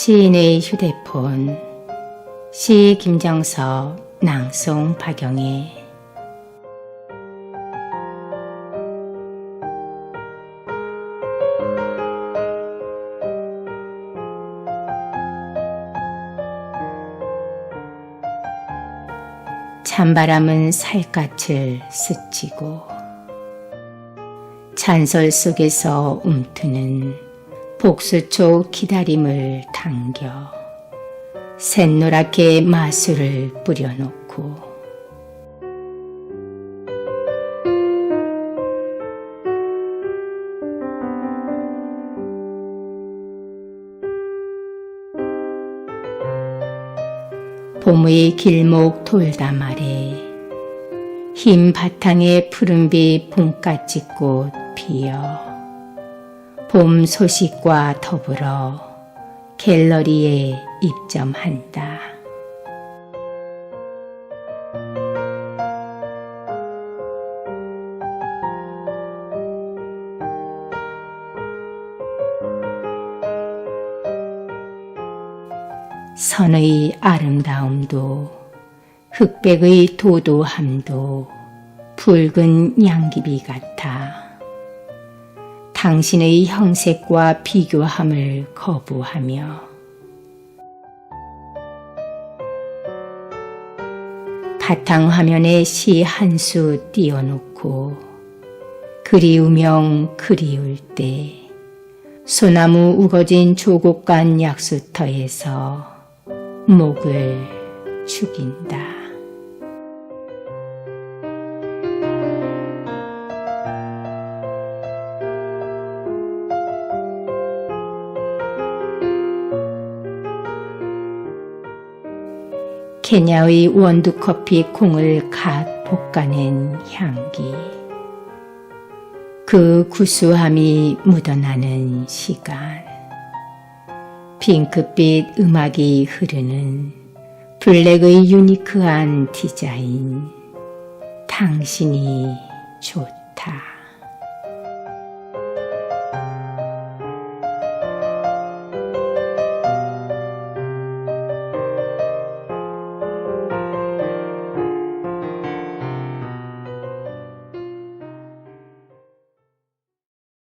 시인의 휴대폰 시 김정서 낭송 박영애. 찬바람은 살갗을 스치고 잔설 속에서 움트는 복수초 기다림을 당겨 샛노랗게 마술을 뿌려놓고 봄의 길목 돌담 아래 흰 바탕에 푸른빛 봄가지꽃 피어 봄 소식과 더불어 갤러리에 입점한다. 선의 아름다움도 흑백의 도도함도 붉은 양귀비 같아 당신의 형색과 비교함을 거부하며 바탕화면에 시 한 수 띄워놓고 그리우명 그리울 때 소나무 우거진 조곡간 약수터에서 목을 죽인다. 케냐의 원두커피 콩을 갓 볶아낸 향기. 그 구수함이 묻어나는 시간. 핑크빛 음악이 흐르는 블랙의 유니크한 디자인. 당신이 좋다.